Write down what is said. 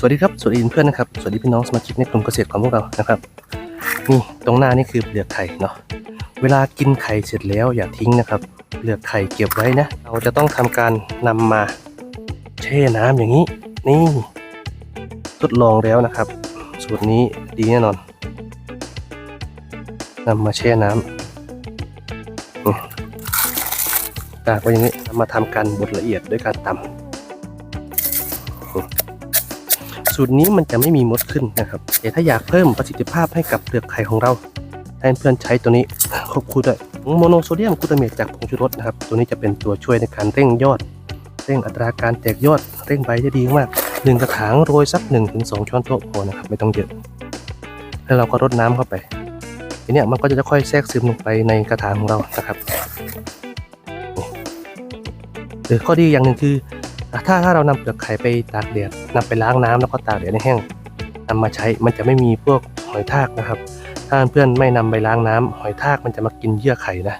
สวัสดีครับ สวัสดีเพื่อนนะครับ สวัสดีพี่น้องสมาชิกในกลุ่มเกษตรของพวกเรานะครับ นี่ตรงหน้านี่คือเปลือกไข่เนาะ เวลากินไข่เสร็จแล้วอย่าทิ้งนะครับ เปลือกไข่เก็บไว้นะ เราจะต้องทำการนำมาแช่น้ำอย่างนี้ นี่ทดลองแล้วนะครับ สูตรนี้ดีแน่นอนนำมาแช่น้ำอืมตากไว้อย่างนี้นำมาทำการบดละเอียดด้วยการตำ สูตรนี้มันจะไม่มีมดขึ้นนะครับแต่ถ้าอยากเพิ่มประสิทธิภาพให้กับเปลือกไข่ของเราให้เพื่อนใช้ตัวนี้ควบคู่ด้วยโมโนโซเดียมกลูตาเมตจากผงชูรสนะครับ ตัวนี้จะเป็นตัวช่วยในการเร่งยอด เร่งอัตราการแตกยอด เร่งใบได้ดีมากหนึ่งกระถางโรยสัก1นถึงสช้อนโต๊ะพอนะครับ ไม่ต้องเยอะ แล้วเราก็รดน้ำเข้าไปทีนี้มันก็จะค่อยแทรกซึมลงไปในกระถางของเรานะครับหรือข้อดีอย่างหนึ่งคือ ถ้าถ้าเรานำเปลือกไข่ไปตากแดดนำไปล้างน้ำแล้วก็ตากแดดให้แห้งนำมาใช้มันจะไม่มีพวกหอยทากนะครับ ถ้าเพื่อนไม่นำไปล้างน้ำหอยทากมันจะมากินเยื่อไข่นะ